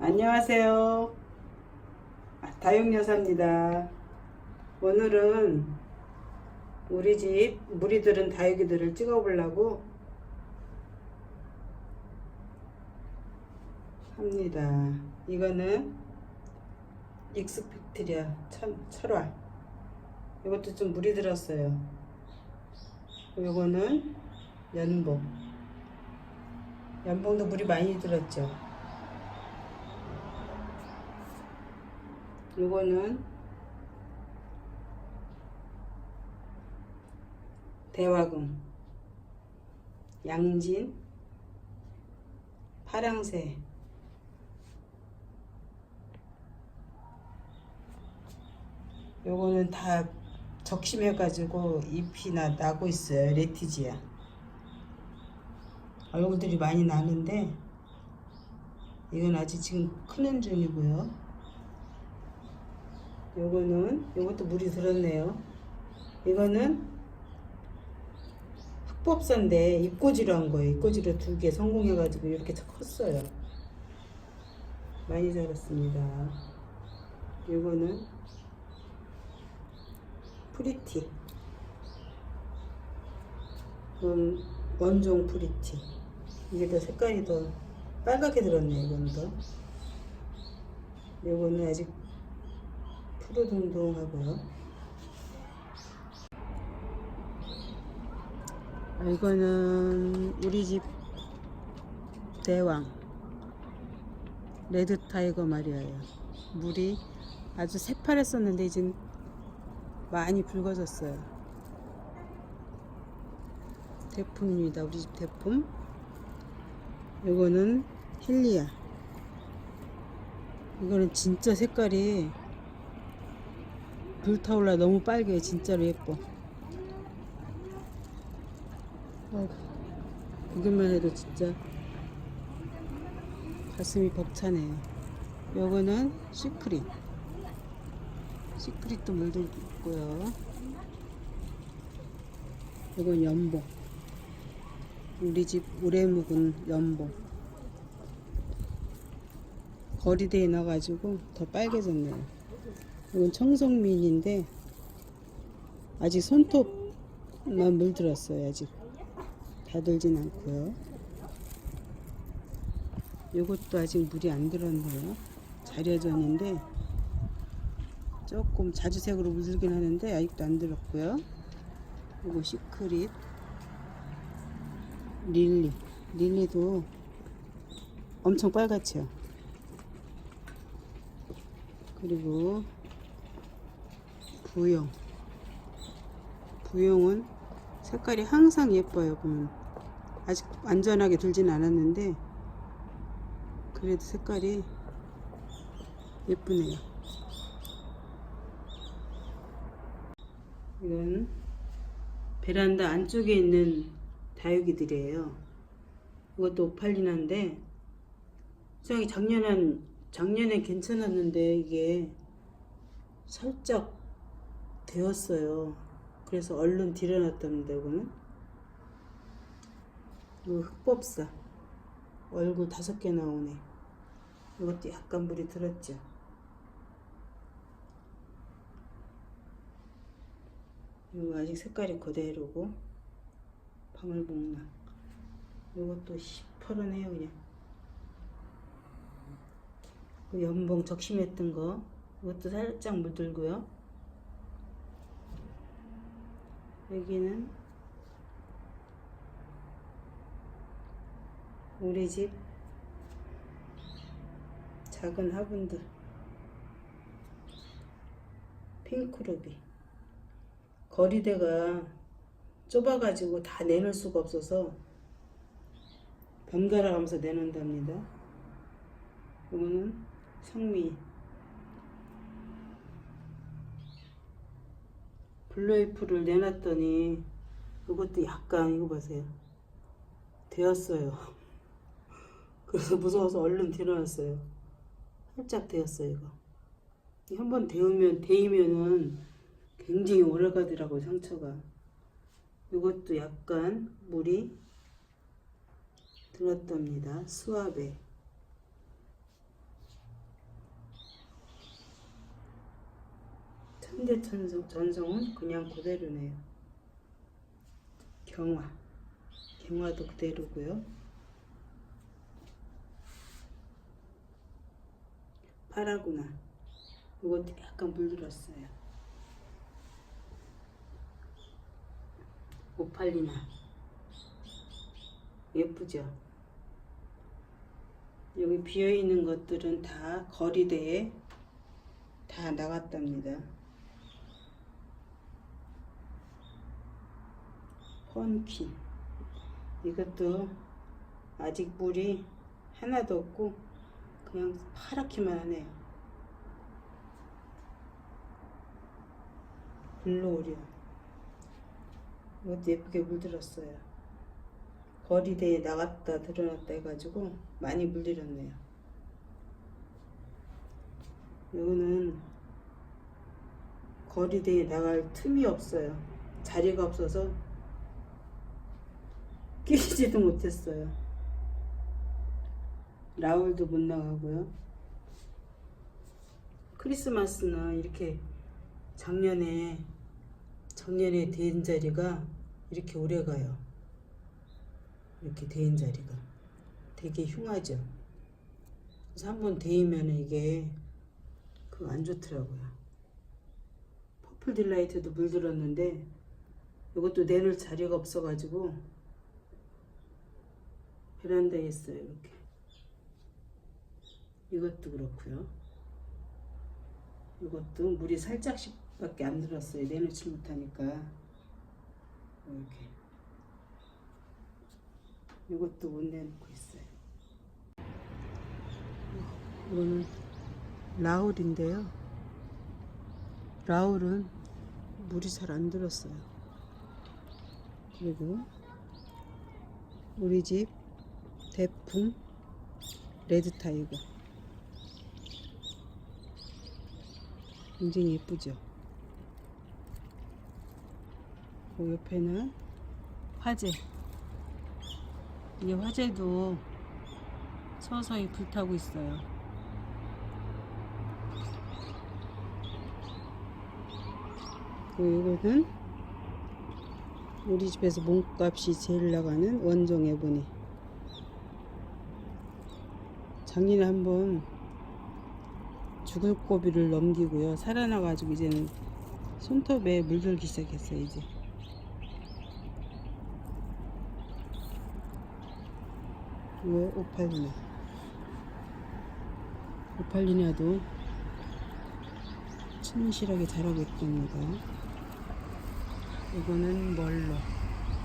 안녕하세요. 아, 다육여사입니다. 오늘은 우리 집 무리들은 다육이들을 찍어 보려고 합니다. 이거는 익스펙트리아 천, 철화. 이것도 좀 물이 들었어요. 요거는 연봉. 연봉도 물이 많이 들었죠. 요거는 대화금, 양진, 파랑새, 요거는 다 적심해 가지고 잎이 나, 나고 있어요. 레티지아. 아, 요것들이 많이 나는데, 이건 아직 지금 크는 중이고요. 요거는, 요것도 물이 들었네요. 이거는 흑법사인데, 입꼬지로 한 거예요. 입꼬지로 두 개 성공해 가지고 이렇게 컸어요. 많이 자랐습니다. 요거는 프리티. 이건 원종 프리티. 이게 더 색깔이 더 빨갛게 들었네, 이건 더. 요거는 아직 푸르둥둥하고요. 아, 이거는 우리 집 대왕. 레드 타이거 말이에요. 물이 아주 새파랬었는데 지금 많이 붉어졌어요. 대품입니다. 우리 집 대품. 이거는 힐리아. 이거는 진짜 색깔이 불타올라 너무 빨개요. 진짜로 예뻐. 아이고, 보기만 해도 진짜 가슴이 벅차네요. 요거는 시크릿. 시크릿도 물들고 있고요. 이건 연봉. 우리 집 오래 묵은 연봉. 거리대에 나가지고 더 빨개졌네요. 이건 청성민인데 아직 손톱만 물들었어요. 아직 다 들진 않고요. 이것도 아직 물이 안 들었네요. 자려졌는데 조금 자주색으로 물들긴 하는데 아직도 안 들었고요. 그리고 시크릿, 릴리, 릴리도 엄청 빨갛죠. 그리고 부용, 부용은 색깔이 항상 예뻐요. 보면 아직 완전하게 들진 않았는데 그래도 색깔이 예쁘네요. 이건 베란다 안쪽에 있는 다육이들이에요. 이것도 오팔리나인데 수영이 작년엔 작년에 괜찮았는데 이게 살짝 되었어요. 그래서 얼른 들여놨답니다. 이거는 이거 흑법사 얼굴 다섯 개 나오네. 이것도 약간 물이 들었죠. 이거 아직 색깔이 그대로고 방울복랑 이것도 시퍼런해요 그냥 그 연봉 적심했던 거 이것도 살짝 물들고요 여기는 우리 집 작은 화분들. 핑크루비. 거리대가 좁아가지고 다 내놓을 수가 없어서 번갈아 가면서 내놓는답니다. 이거는 성미 블루에이프를 내놨더니 이것도 약간 이거 보세요. 되었어요. 그래서 무서워서 얼른 들어놨어요. 살짝 되었어요 이거. 한 번 데우면 데이면은 굉장히 오래 가더라고 상처가. 이것도 약간 물이 들었답니다. 수압에. 천재 전성, 전성은 그냥 그대로네요. 경화. 경화도 그대로고요. 파라구나. 이것도 약간 물들었어요. 오팔리나. 예쁘죠? 여기 비어있는 것들은 다 거리대에 다 나갔답니다. 펀키. 이것도 아직 물이 하나도 없고 그냥 파랗기만 하네요. 블루오리온. 이것도 예쁘게 물들었어요. 거리대에 나갔다 드러났다 해가지고 많이 물들였네요. 이거는 거리대에 나갈 틈이 없어요. 자리가 없어서 끼지도 못했어요. 라울도 못 나가고요. 크리스마스는 이렇게 작년에 작년에 된 자리가 이렇게 오래 가요. 이렇게 데인 자리가 되게 흉하죠. 그래서 한번 데이면 이게 그거 안 좋더라고요. 퍼플 딜라이트도 물들었는데 이것도 내놓을 자리가 없어가지고 베란다에 있어요 이렇게. 이것도 그렇고요. 이것도 물이 살짝씩 밖에 안 들었어요. 내놓지 못하니까 이렇게. 이것도 못 내놓고 있어요. 이거는 라울인데요. 라울은 물이 잘 안 들었어요. 그리고 우리 집 대풍 레드 타이거 굉장히 예쁘죠. 그 옆에는 화재. 이 화재도 서서히 불타고 있어요. 그리고 이거는 우리 집에서 몸값이 제일 나가는 원종 에보니. 작년에 한번 죽을 고비를 넘기고요. 살아나가지고 이제는 손톱에 물들기 시작했어요. 이제. 이거 오팔리나 오팔리나도 충실하게 자라고 있답니다 이거는 멀로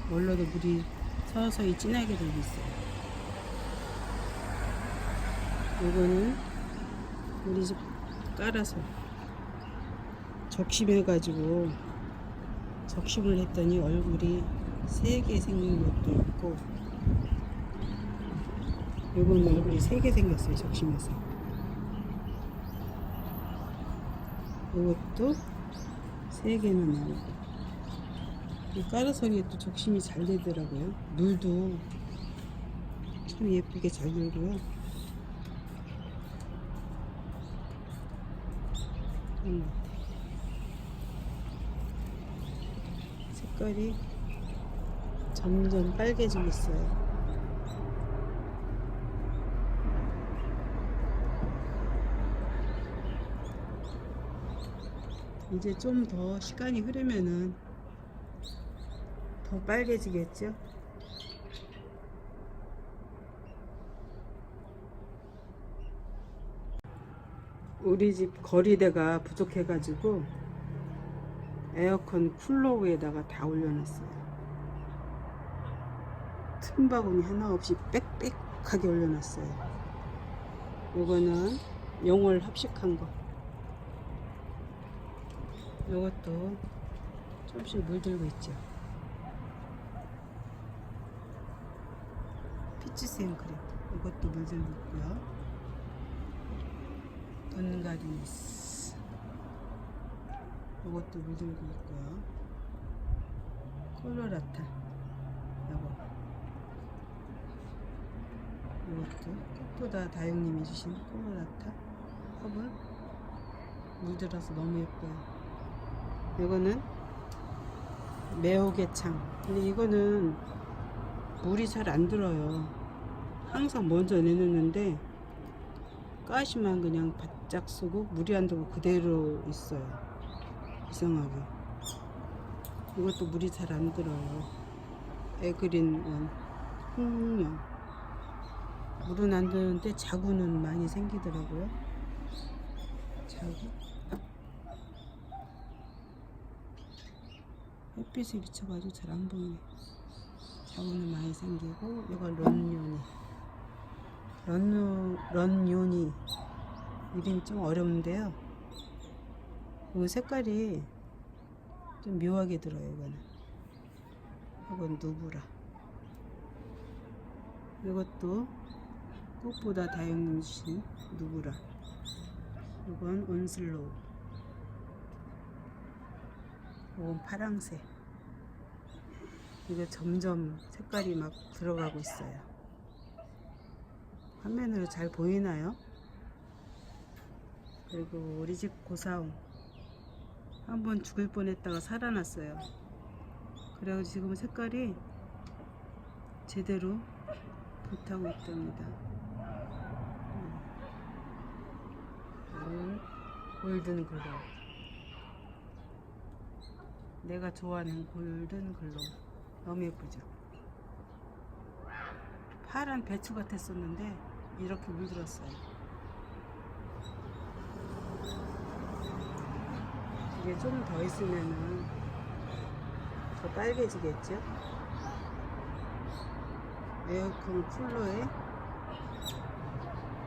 멀로도 물이 서서히 진하게 들고 있어요 이거는 우리 집 깔아서 적심해 가지고 적심을 했더니 얼굴이 세개 생긴 것도 있고 요건 얼굴이 세 개 생겼어요 적심해서. 요것도 세 개나 나오고 이 까르성이 또 적심이 잘 되더라고요. 물도 참 예쁘게 잘 들고요 음. 색깔이 점점 빨개지고 있어요 이제 좀 더 시간이 흐르면은 더 빨개지겠죠? 우리 집 거리대가 부족해가지고 에어컨 쿨러 위에다가 다 올려놨어요. 틈바구니 하나 없이 빽빽하게 올려놨어요. 이거는 영월 합식한 거. 이것도 조금씩 물들고 있죠. 피치 생크림 이것도 물들고 있고요. 돈가리스 이것도 물들고 있고요. 콜로라타 이거 이것도 꽃보다 다용님이 주신 콜로라타 컵은 물들어서 너무 예뻐요. 이거는 매우개창. 근데 이거는 물이 잘 안 들어요. 항상 먼저 내놓는데 가시만 그냥 바짝 쓰고 물이 안 들고 그대로 있어요. 이상하게. 이것도 물이 잘 안 들어요. 에그린 원, 홍룡. 물은 안 드는데 자구는 많이 생기더라고요. 자구. 햇빛에 비춰가지고 잘 안 보이네. 자구는 많이 생기고, 이건 런요니. 런요, 런요니. 이름이 좀 어려운데요. 이 색깔이 좀 묘하게 들어요, 이거는. 이건 누브라. 이것도 꽃보다 다용신 누브라. 이건 온슬로우. 이건 파랑색. 이거 점점 색깔이 막 들어가고 있어요. 화면으로 잘 보이나요? 그리고 우리 집 고사옹. 한번 죽을 뻔했다가 살아났어요. 그래가지고 지금 색깔이 제대로 불타고 있답니다. 음, 골든 글로. 내가 좋아하는 골든 글로. 너무 예쁘죠? 파란 배추 같았었는데 이렇게 물들었어요. 이게 좀 더 있으면은 더 빨개지겠죠? 에어컨 쿨러에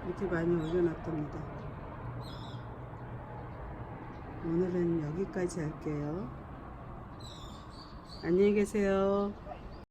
이렇게 많이 올려놨답니다. 오늘은 여기까지 할게요. 안녕히 계세요.